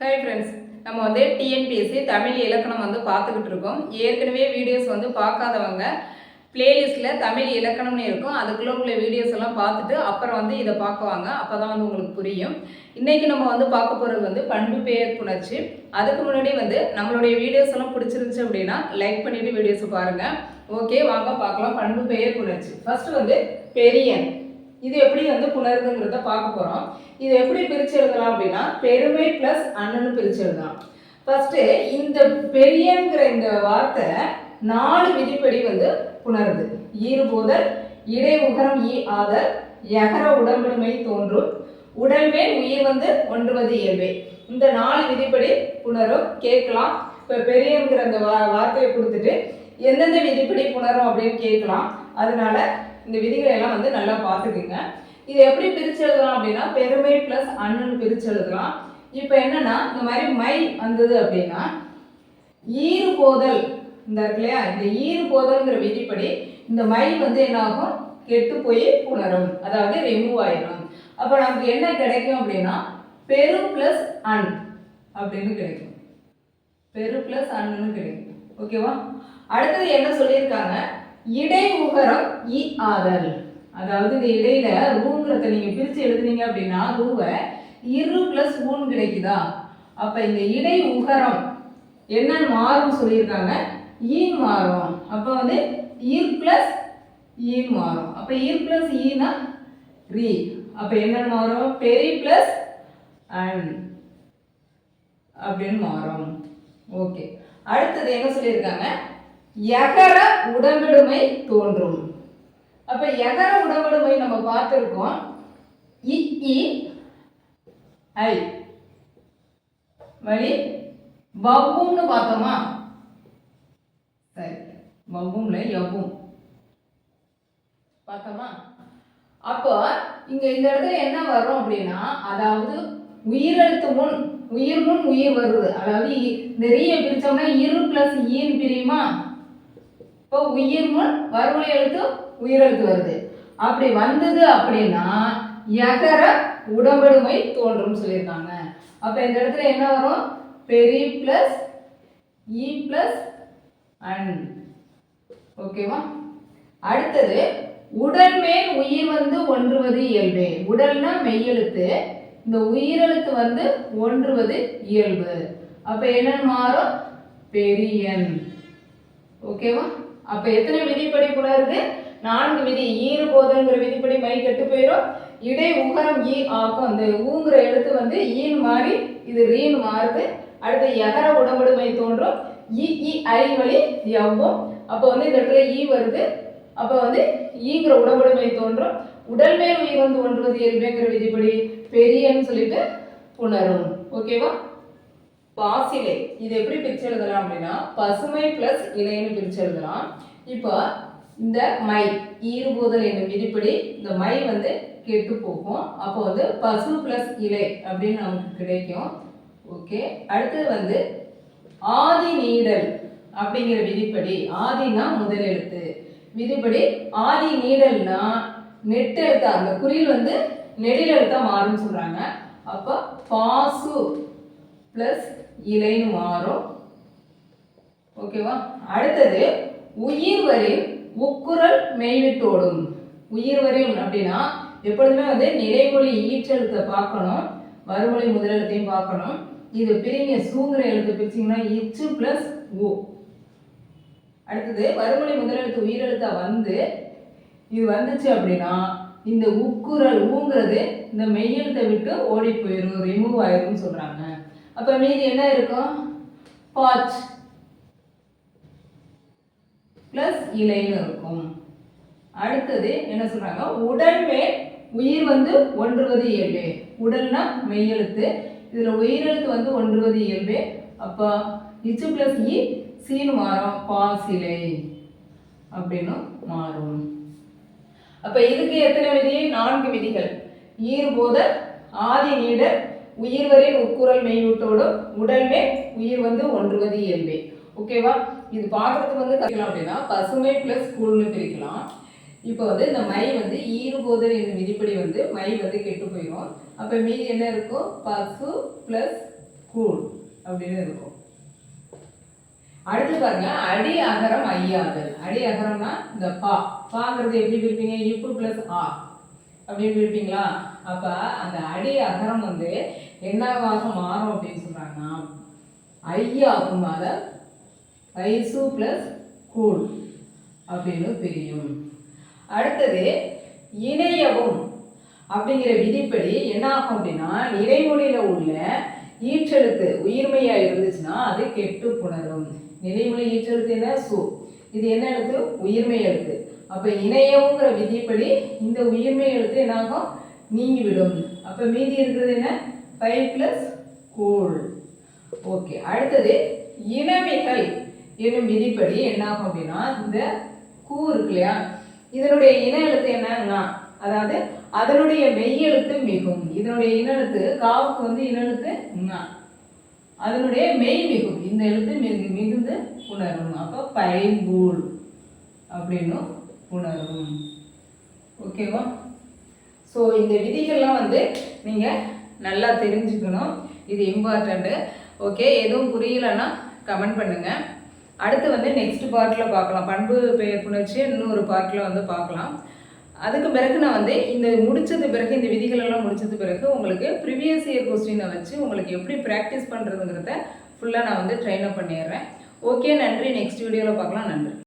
Hi friends நம்ம வந்து TNPSC Tamil இலக்கணம் வந்து பார்த்துக்கிட்டு இருக்கோம். ஏற்கனவே வீடியோஸ் வந்து பார்க்காதவங்க பிளேலிஸ்ட்டில் தமிழ் இலக்கணம்னு இருக்கும். அதுக்குள்ளே உள்ள வீடியோஸ் எல்லாம் பார்த்துட்டு அப்புறம் வந்து இதை பார்க்குவாங்க. அப்போ தான் வந்து உங்களுக்கு புரியும். இன்றைக்கி நம்ம வந்து பார்க்க போகிறது வந்து பண்பு பெயர் புணர்ச்சி. அதுக்கு முன்னாடி வந்து நம்மளுடைய வீடியோஸ் எல்லாம் பிடிச்சிருந்துச்சு அப்படின்னா லைக் பண்ணிவிட்டு வீடியோஸை பாருங்கள் ஓகே வாங்க பார்க்கலாம். பண்பு பெயர் புணர்ச்சி. ஃபஸ்ட்டு வந்து பெரியன் இது எப்படி வந்து புணருதுங்கிறத பார்க்க போகிறோம் இது எப்படி பிரித்து எழுதலாம் அப்படின்னா பெருமை ப்ளஸ் அண்ணன்னு பிரித்து எழுதலாம் ஃபர்ஸ்ட் இந்த பெரியங்கிற இந்த வார்த்தை நாலு விதிப்படி வந்து புணருது. ஈறுபோதல் இடை உகரம் ஈ ஆதல் எகர உடம்படுமை தோன்றும். உடல்மேல் உயிர் வந்து ஒன்றுவது இயல்பே. இந்த நாலு விதிப்படி புணரும் கேட்கலாம். இப்போ பெரியங்கிற அந்த வா வார்த்தையை கொடுத்துட்டு எந்தெந்த விதிப்படி புணரும் அப்படின்னு கேட்கலாம். அதனால இந்த விதிகளை எல்லாம் வந்து நல்லா பார்த்துக்குங்க. இது எப்படி பிரிச்சு எழுதலாம் அப்படின்னா பெருமை ப்ளஸ் அண்ணன் பிரிச்சு எழுதலாம் இப்போ என்னன்னா இந்த மாதிரி மை வந்தது அப்படின்னா ஈறு போதல் இந்த இருக்கு இல்லையா? இந்த ஈறு போதல்ங்கிற விதிப்படி இந்த மை வந்து என்ன ஆகும் கெட்டு போய் உணரும். அதாவது ரிமூவ் ஆயிடும் அப்போ நமக்கு என்ன கிடைக்கும் அப்படின்னா பெரு ப்ளஸ் அன் அப்படின்னு கிடைக்கும். பெரு ப்ளஸ் அன்னு கிடைக்கும். ஓகேவா அடுத்தது என்ன சொல்லியிருக்காங்க? இடை உகரம் இ ஆதல். அதாவது இந்த இடையில ரூங்கிறத நீங்க பிரிச்சு எழுதுனீங்க அப்படின்னா ரூவை இரு பிளஸ் ஊன் கிடைக்குதா? அப்ப இந்த இடை உகரம் என்னன்னு மாறும் சொல்லியிருக்காங்க. ஈன் மாறும். அப்ப வந்து ஈர் பிளஸ் ஈன் மாறும். அப்ப ஈர் பிளஸ் ஈனா ரீ. அப்ப என்னென்னு மாறும்? பெரி பிளஸ் அண்ட் அப்படின்னு மாறும். ஓகே. அடுத்தது என்ன சொல்லியிருக்காங்க? எகர உடம்பிடுமை தோன்றும். அப்ப எகர உடம்பிடுமை நம்ம பார்த்துருக்கோம். இ ஐ. வழி வவ்வும்னு பார்த்தோமா? சரி வவ்வும்ல எவ்வும் பார்த்தோமா? அப்போ இங்க இந்த இடத்துல என்ன வரும் அப்படின்னா அதாவது உயிரெழுத்து முன் உயிர் முன் உயிர் வருது. அதாவது நிறைய இந்த ரீயை பிரிச்சோம்னா இரு பிளஸ் ஈன்னு பிரியுமா? இப்போ உயிர் முன் வறுமை எழுத்து உயிரெழுத்து வருது. அப்படி வந்தது அப்படின்னா எகர உடம்படுமை தோன்றும் சொல்லியிருக்காங்க. அப்போ இந்த இடத்துல என்ன வரும்? பெரி பிளஸ் இ பிளஸ் அன். ஓகேவா அடுத்தது உடல் மேல் உயிர் வந்து ஒன்றுவது இயல்பு. உடல்னா மெய்யெழுத்து இந்த உயிரெழுத்து வந்து ஒன்றுவது இயல்பு. அப்போ என்னன்னு மாறும்? பெரியன். ஓகேவா அப்ப எத்தனை விதிப்படி புலருது? நான்கு விதி. ஈறு போதல்ங்கிற விதிப்படி மை கெட்டு போயிடும். இடை உகரம் ஈ ஆக்கும். அந்த ஊங்கிற எழுத்து வந்து ஈன் மாறி இது ரீன் மாறுது. அடுத்து எகர உடம்படுமை தோன்றும். இ இ ஐ வழி எவ்வும். அப்போ வந்து இந்த இடத்துல ஈ வருது. அப்போ வந்து ஈங்கிற உடம்புடைமை தோன்றும். உடல் மேல் உயிர் வந்து ஒன்றுவது இயல்பேங்கிற விதிப்படி பெரியன்னு சொல்லிட்டு புணரும். ஓகேவா? பாசிலை. இது எப்படி பிரிச்சு எழுதலாம் அப்படின்னா பசுமை பிளஸ் இலைன்னு பிரிச்சு எழுதலாம் இப்போ இந்த மை ஈறுபோதல் என்னும் விதிப்படி இந்த மை வந்து கெட்டு போகும். அப்போ வந்து பசு பிளஸ் இலை அப்படின்னு நமக்கு கிடைக்கும். ஓகே. அடுத்தது வந்து ஆதி நீடல் அப்படிங்கிற விதிப்படி ஆதினா முதல் எழுத்து. விதிப்படி ஆதி நீடல்னா நெட்டு எழுத்தா அந்த குறியில் வந்து நெடில் எழுத்தா மாறும்னு சொல்றாங்க. அப்போ பாசு ப்ளஸ் இலைன்னு மாறும். ஓகேவா அடுத்தது உயிர் வரின் உக்குரல் மெய்விட்டோடும் உயிர் வரின் அப்படின்னா எப்பொழுதுமே வந்து நிலைமொழி ஈற்றெழுத்தை பார்க்கணும். வறுமொழி முதலெழுத்தையும் பார்க்கணும். இது பிரிங்க சூங்கிற எழுத்து பிரிச்சிங்கன்னா இச்சு ப்ளஸ் ஓ அடுத்தது வறுமொழி முதலெழுத்து உயிரெழுத்தா வந்து இது வந்துச்சு அப்படின்னா இந்த உக்குரல் ஊங்கிறது இந்த மெய்யெழுத்தை விட்டு ஓடி போயிடும் ரிமூவ் ஆயிரும்னு சொல்கிறாங்க அப்ப மீதி என்ன இருக்கும்? பாச் பிளஸ் இலைன்னு இருக்கும். அடுத்தது என்ன சொல்றாங்க? உடல்மேல் உயிர் வந்து ஒன்றுவது இயல்பு. உடல்னா மெய்யெழுத்து இதுல உயிரெழுத்து வந்து ஒன்றுவது இயல்பு. அப்போ இச்சு பிளஸ் இ e சீனு மாறும். பாசிலை அப்படின்னு மாறும். அப்ப இதுக்கு எத்தனை விதி? நான்கு விதிகள். ஈர்போதர் ஆதி நீடர் உயிர்வரின் உட்குரல் மெய்யூட்டோடும் உடல் உயிர் வந்து ஒன்றுவது இயல்பே ஓகேவா இது பார்க்கறதுக்கு வந்து கற்றுக்கலாம் அப்படின்னா பசுமை பிளஸ் கூழ்னு பிரிக்கலாம். இப்போ வந்து இந்த மை வந்து ஈறுபோதல் என்னும் விதிப்படி வந்து மை வந்து கெட்டு போயிடும் அப்போ மீதி என்ன இருக்கும்? பசு பிளஸ் கூழ் அப்படின்னு இருக்கும். அடுத்து பாருங்க அடி அகரம் ஐயாதல். அடி அகரம்னா இந்த பா. பாங்கிறது எப்படி பிரிப்பீங்க? இப்பு பிளஸ் ஆ. அப்படின்னு இருப்பீங்களா அப்ப அந்த அடி அகரம் வந்து என்னவாக மாறும் அப்படின்னு சொல்றாங்கன்னா ஐயாகும் அத ஐசு பிளஸ் கூழ் அப்படின்னு பிரியும். அடுத்தது இணையவும் அப்படிங்கிற விதிப்படி என்ன ஆகும் அப்படின்னா இறைமொழியில உள்ள ஈற்றெழுத்து உயிர்மையா இருந்துச்சுன்னா அது கெட்டு புணரும். நிலைமொழி ஈற்றெழுத்து என்ன? சு. இது என்ன எழுத்து? உயிர்மை எழுத்து. அப்போ இணையவுங்கிற விதிப்படி இந்த உயிர்மை எழுத்து என்னாகும்? நீங்கிவிடும். அப்போ மீதி இருக்கிறது என்ன? ஃபைவ் ப்ளஸ் கோல் ஓகே அடுத்தது இனமிகள் என்னும் விதிப்படி என்னாகும் அப்படின்னா இந்த கூ இருக்கு இல்லையா? இதனுடைய இன எழுத்து என்னன்னா அதாவது அதனுடைய மெய் எழுத்து மிகும். இதனுடைய இன எழுத்து காவுக்கு வந்து இன எழுத்து அதனுடைய மெய் மிகும் இந்த எழுத்து மிகு மிகுந்து உணரும் அப்போ பைம்பூல் அப்படின்னு உணரும் ஓகேவா ஸோ இந்த விதிகள்லாம் வந்து நீங்கள் நல்லா தெரிஞ்சுக்கணும். இது இம்பார்ட்டண்ட்டு ஓகே எதுவும் புரியலன்னா கமெண்ட் பண்ணுங்கள் அடுத்து வந்து நெக்ஸ்ட் பார்ட்டில் பார்க்கலாம். பண்பு பெயர் புணர்ச்சி இன்னொரு பார்ட்டில் வந்து பார்க்கலாம். அதுக்கு பிறகு நான் வந்து இந்த முடிச்சது பிறகு இந்த விதிகள் எல்லாம் முடிச்சது பிறகு உங்களுக்கு ப்ரிவியஸ் இயர் கொஸ்டினை வச்சு உங்களுக்கு எப்படி ப்ராக்டிஸ் பண்ணுறதுங்கிறத ஃபுல்லாக நான் வந்து ட்ரெயின் அப் பண்ணிடுறேன். ஓகே நன்றி. நெக்ஸ்ட் வீடியோவில் பார்க்கலாம். நன்றி.